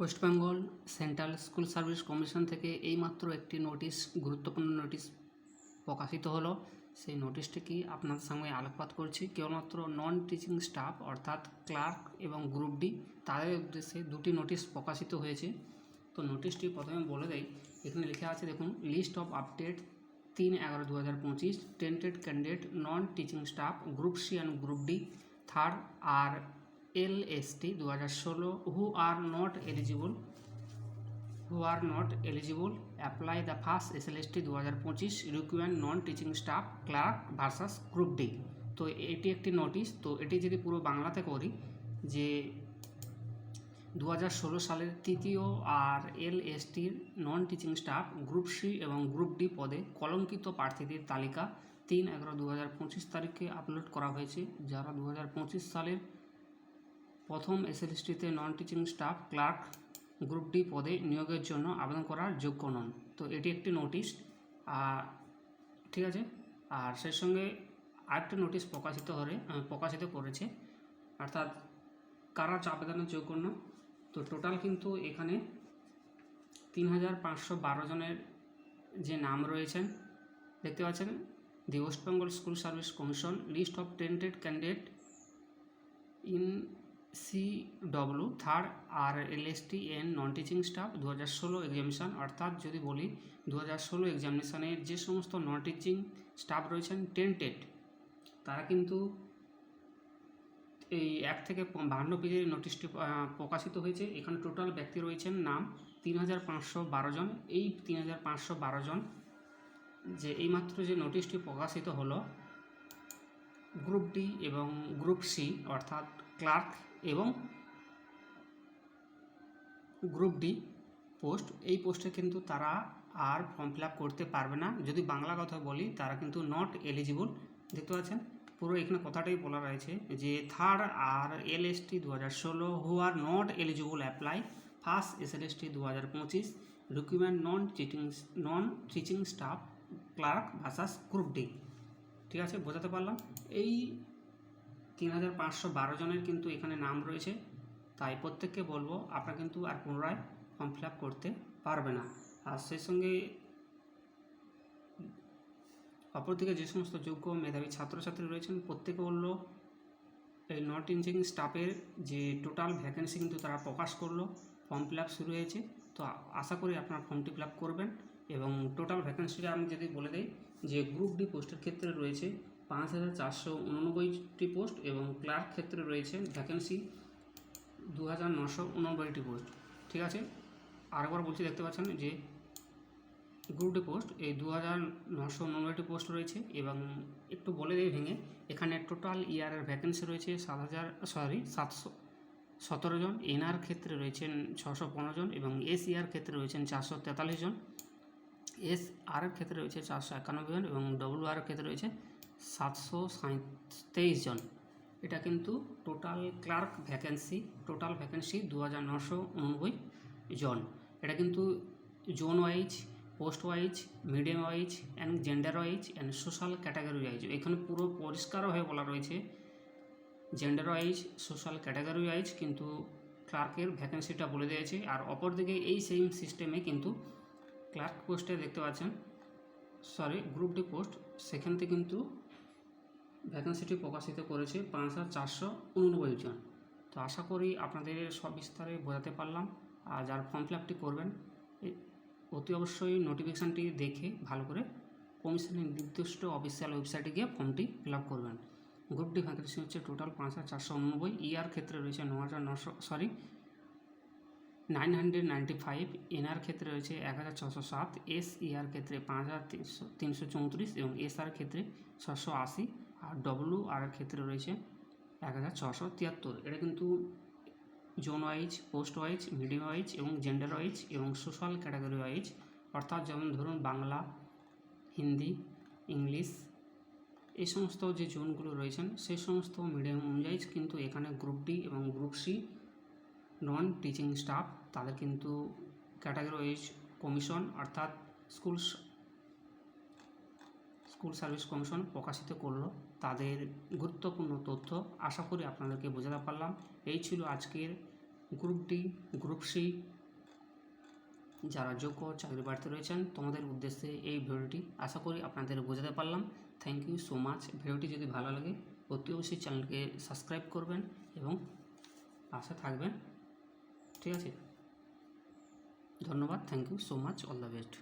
West Bengal Central School Service Commission থেকে এইমাত্র একটি নোটিশ, গুরুত্বপূর্ণ নোটিশ প্রকাশিত হলো। সেই নোটিশটি কি আপনাদের সঙ্গে আলোকপাত করছি? কেবলমাত্র নন টিচিং স্টাফ অর্থাৎ ক্লার্ক এবং গ্রুপ ডি তাদের উদ্দেশ্যে দুটি নোটিশ প্রকাশিত হয়েছে। তো নোটিশটি প্রথমে বলে দেয় এখানে লেখা আছে দেখুন লিস্ট অফ আপডেট তিন এগারো দু হাজার পঁচিশ tainted candidate non teaching staff group C and group D third R L S T দু হাজার ষোলো who are not eligible who are not eligible apply the first S L S T দু হাজার পঁচিশ require non teaching staff clerk versus group D তো এটি একটি notice তো এটি যদি পুরো বাংলাতে করি, যে দু হাজার ষোলো সালের তৃতীয় আর এল এস টির non teaching staff group C এবং গ্রুপ ডি পদে কলঙ্কিত প্রার্থীদের তালিকা তিন এগারো দু হাজার পঁচিশ তারিখে আপলোড করা হয়েছে, যারা দু হাজার পঁচিশ সালের প্রথম এসএলএসটিতে non teaching staff clerk group D পদে নিয়োগের জন্য আবেদন করার যোগ্য নন। তো এটি একটি নোটিশ আর ঠিক আছে? আর সেই সঙ্গে আরেকটি নোটিশ প্রকাশিত হলে প্রকাশিত করেছে। অর্থাৎ কারা আবেদনের যোগ্য না? তো টোটাল কিন্তু এখানে তিন হাজার পাঁচশো বারো জনের যে নাম রয়েছেন দেখতে পাচ্ছেন? The West Bengal School Service Commission list of tainted candidate in C W third R L S T N non teaching staff দু হাজার ষোলো এক্সামিনেশান অর্থাৎ যদি বলি দু হাজার ষোলো এক্সামিনেশানের যে সমস্ত নন টিচিং স্টাফ রয়েছেন টেন্টেড তারা কিন্তু এই এক থেকে বাহান্ন পেজের নোটিশটি প্রকাশিত হয়েছে। এখানে টোটাল ব্যক্তি রয়েছেন নাম তিন হাজার পাঁচশো বারো জন। এই তিন হাজার পাঁচশো বারো জন যে এইমাত্র যে নোটিশটি প্রকাশিত হলো গ্রুপ ডি এবং গ্রুপ সি অর্থাৎ ক্লার্ক এবং গ্রুপ ডি পোস্ট। এই পোস্টে কিন্তু তারা আর ফর্ম ফিল করতে পারবে না। যদি বাংলা কথা বলি, তারা কিন্তু নট এলিজিবল দেখতে পাচ্ছেন? পুরো এখানে কথাটাই বলা রয়েছে যে third R L S T দু হাজার ষোলো who are not eligible apply first S L S T দু হাজার পঁচিশ। Requirement non teaching non teaching staff clerk versus group D ঠিক আছে? বোঝাতে পারলাম? এই তিন হাজার পাঁচশো বারো জনের কিন্তু এখানে নাম রয়েছে। তাই প্রত্যেককে বলব, আপনারা কিন্তু আর পুনরায় ফর্ম ফিল করতে পারবে না। আর সেই সঙ্গে অপরদিকে যে সমস্ত যোগ্য মেধাবী ছাত্রছাত্রী রয়েছেন প্রত্যেকে বলল এই নট ইঞ্জিনিয়ারিং স্টাফের যে টোটাল ভ্যাকেন্সি কিন্তু তারা প্রকাশ করল, ফর্ম ফিল শুরু হয়েছে। তো আশা করি আপনারা ফর্মটি ফিল করবেন এবং টোটাল ভ্যাকেন্সিটা আমি যদি বলে দিই, যে গ্রুপ ডি পোস্টের ক্ষেত্রে রয়েছে পাঁচ হাজার চারশো উননব্বইটি পোস্ট এবং ক্লার্ক ক্ষেত্রে রয়েছে ভ্যাকেন্সি দু হাজার নশো উননব্বইটি পোস্ট। ঠিক আছে? আরেকবার বলছি, দেখতে পাচ্ছেন যে গ্রুপ ডি পোস্ট, এই দু হাজার নশো উননব্বইটি পোস্ট রয়েছে এবং একটু বলে দিই ভেঙে, এখানে টোটাল ইয়ারের ভ্যাকেন্সি রয়েছে সাত হাজার, সরি, সাতশো সতেরো জন, এনআর ক্ষেত্রে রয়েছেন ছশো পনেরো জন এবং এস ইয়ার ক্ষেত্রে রয়েছেন চারশো তেতাল্লিশ জন। এস আর ক্ষেত্রে রয়েছে চারশো একানব্বই জন এবং ডব্লিউ আর ক্ষেত্রে রয়েছে সাতশো তেইশ জন। এটা কিন্তু total clerk vacancy total vacancy দু হাজার নশো উননব্বই জন। এটা কিন্তু zone wise post wise medium wise and gender wise and social category wise এখানে পুরো পরিষ্কারভাবে বলা রয়েছে gender wise social category wise কিন্তু ক্লার্কের ভ্যাকেন্সিটা বলে দিয়েছে। আর অপরদিকে এই সেম সিস্টেমে কিন্তু ক্লার্ক পোস্টে দেখতে পাচ্ছেন সরি গ্রুপ ডি পোস্ট সেখান থেকে কিন্তু ভ্যাকেন্সিটি প্রকাশিত করেছে পাঁচ হাজার চারশো উননব্বই জন। তো আশা করি আপনাদের সব বিস্তারে বোঝাতে পারলাম। আর যার ফর্ম ফিল আপটি করবেন অতি অবশ্যই নোটিফিকেশানটি দেখে ভালো করে কমিশনের নির্দিষ্ট অফিসিয়াল ওয়েবসাইটে গিয়ে ফর্মটি ফিল আপ করবেন। গ্রুপ ডি ভ্যাকেন্সি হচ্ছে টোটাল পাঁচ হাজার চারশো উননব্বই। ইয়ার ক্ষেত্রে রয়েছে ন হাজার নশো sorry nine hundred ninety five NR ক্ষেত্রে রয়েছে এক হাজার ছশো সাত। এস ইআর ক্ষেত্রে পাঁচ হাজার তিনশো তিনশো চৌত্রিশ এবং এস আর ক্ষেত্রে ছশো আশি। আর ডব্লু আর ক্ষেত্রে রয়েছে এক হাজার ছশো তিয়াত্তর। এটা কিন্তু zone wise, post wise medium wise এবং জেন্ডার ওয়াইজ এবং সোশ্যাল ক্যাটাগরি ওয়াইজ। অর্থাৎ যেমন ধরুন বাংলা, হিন্দি, ইংলিশ, এই সমস্ত যে জোনগুলো রয়েছেন, সেই সমস্ত মিডিয়াম অনুযায়ী কিন্তু এখানে গ্রুপ ডি এবং group C non teaching staff, তাদের কিন্তু ক্যাটাগরি ওয়াইজ কমিশন অর্থাৎ স্কুল স্কুল সার্ভিস কমিশন প্রকাশিত করল তাদের গুরুত্বপূর্ণ তথ্য। আশা করি আপনাদেরকে বোঝাতে পারলাম। এই ছিল আজকের গ্রুপ ডি, গ্রুপ সি। যারা যোগ্য চাকরি প্রার্থী রয়েছেন, তোমাদের উদ্দেশ্যে এই ভিডিওটি আশা করি আপনাদের বোঝাতে পারলাম। থ্যাংক ইউ সো মাচ ভিডিওটি যদি ভালো লাগে, অতি অবশ্যই চ্যানেলকে সাবস্ক্রাইব করবেন এবং পাশে থাকবেন। ঠিক আছে? ধন্যবাদ। Thank you so much all the best